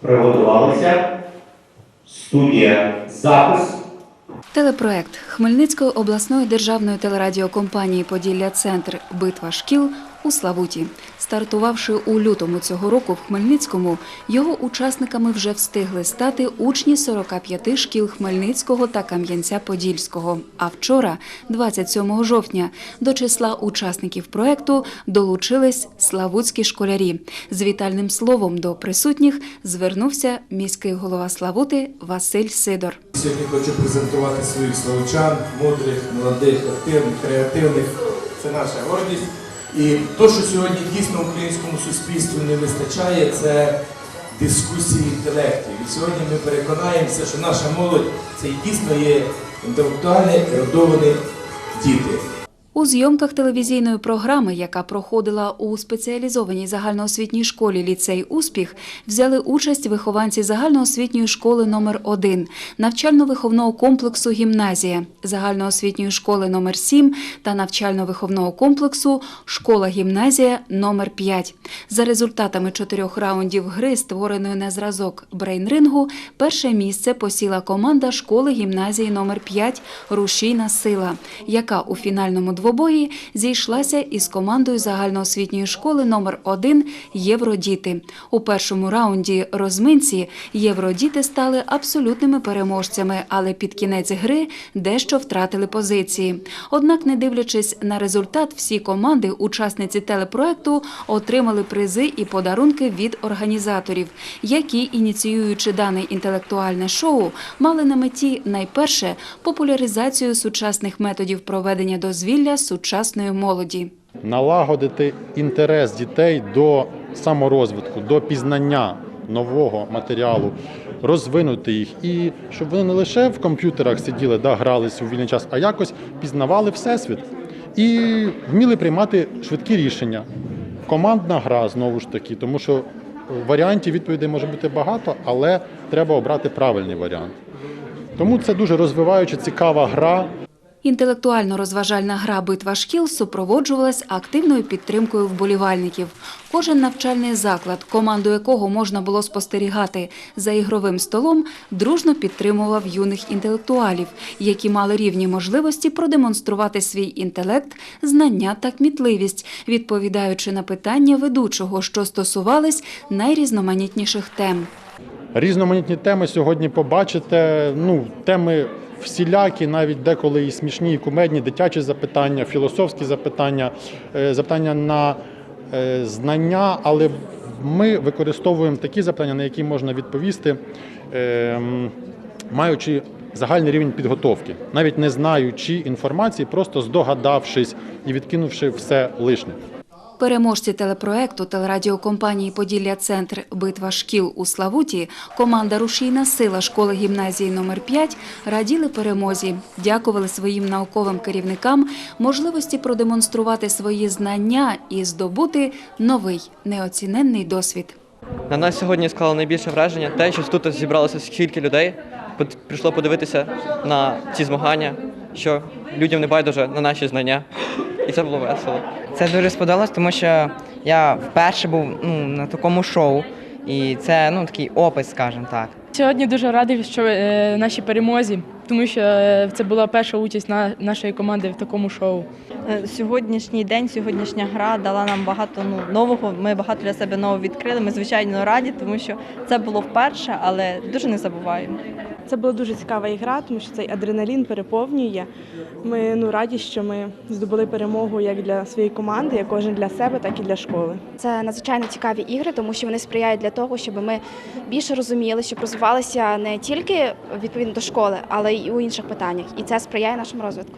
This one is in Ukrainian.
Приготувалися. Студія запис. Телепроект Хмельницької обласної державної телерадіокомпанії Поділля Центр Битва шкіл у Славуті. Стартувавши у лютому цього року в Хмельницькому, його учасниками вже встигли стати учні 45 шкіл Хмельницького та Кам'янця-Подільського. А вчора, 27 жовтня, до числа учасників проекту долучились славутські школярі. З вітальним словом до присутніх звернувся міський голова Славути Василь Сидор. Сьогодні хочу презентувати своїх славучан, мудрих, молодих, активних, креативних. Це наша гордість. І то, що сьогодні дійсно українському суспільстві не вистачає, це дискусії інтелектів. І сьогодні ми переконаємося, що наша молодь це дійсно є інтелектуальні родовані діти. У зйомках телевізійної програми, яка проходила у спеціалізованій загальноосвітній школі ліцей Успіх, взяли участь вихованці загальноосвітньої школи номер 1 навчально-виховного комплексу Гімназія, загальноосвітньої школи номер 7 та навчально-виховного комплексу Школа-гімназія номер 5 За результатами чотирьох раундів гри, створеної на зразок брейнрингу, перше місце посіла команда школи гімназії номер 5 Рушійна сила, яка у фінальному двобої зійшлася із командою загальноосвітньої школи номер 1 Євродіти. У першому раунді розминці євродіти стали абсолютними переможцями, але під кінець гри дещо втратили позиції. Однак, не дивлячись на результат, всі команди, учасниці телепроекту, отримали призи і подарунки від організаторів, які, ініціюючи дане інтелектуальне шоу, мали на меті найперше популяризацію сучасних методів проведення дозвілля сучасної молоді. налагодити інтерес дітей до саморозвитку, до пізнання нового матеріалу, розвинути їх, і щоб вони не лише в комп'ютерах сиділи, да, грались у вільний час, а якось пізнавали всесвіт і вміли приймати швидкі рішення. Командна гра знову ж таки, тому що варіантів відповідей може бути багато, але треба обрати правильний варіант. Тому це дуже розвиваюча, цікава гра. Інтелектуально-розважальна гра Битва шкіл супроводжувалась активною підтримкою вболівальників. Кожен навчальний заклад, команду якого можна було спостерігати за ігровим столом, дружно підтримував юних інтелектуалів, які мали рівні можливості продемонструвати свій інтелект, знання та кмітливість, відповідаючи на питання ведучого, що стосувались найрізноманітніших тем. Різноманітні теми сьогодні побачите. Ну, теми всілякі, навіть деколи і смішні, і кумедні, дитячі запитання, філософські запитання, е, запитання на е, знання, але ми використовуємо такі запитання, на які можна відповісти, е, маючи загальний рівень підготовки, навіть не знаючи інформації, просто здогадавшись і відкинувши все лишнє. Переможці телепроекту телерадіокомпанії Поділля Центр Битва шкіл у Славуті, команда Рушійна сила школи гімназії номер 5 раділи перемозі, дякували своїм науковим керівникам можливості продемонструвати свої знання і здобути новий неоціненний досвід. На нас сьогодні склало найбільше враження те, що тут зібралося скільки людей, прийшло подивитися на ці змагання, що людям не байдуже на наші знання. І це було весело. Це дуже сподобалось, тому що я вперше був ну, на такому шоу, і це ну, такий опис, скажімо так. Сьогодні дуже радий, що е, нашій перемозі, тому що е, це була перша участь на нашої команди в такому шоу. Е, Сьогоднішній день, сьогоднішня гра дала нам багато ну, нового. Ми багато для себе нового відкрили. Ми звичайно раді, тому що це було вперше, але дуже не забуваємо. Це була дуже цікава ігра, тому що цей адреналін переповнює. Ми ну раді, що ми здобули перемогу як для своєї команди, як кожен для себе, так і для школи. Це надзвичайно цікаві ігри, тому що вони сприяють для того, щоб ми більше розуміли, щоб розвивалися не тільки відповідно до школи, але й у інших питаннях. І це сприяє нашому розвитку.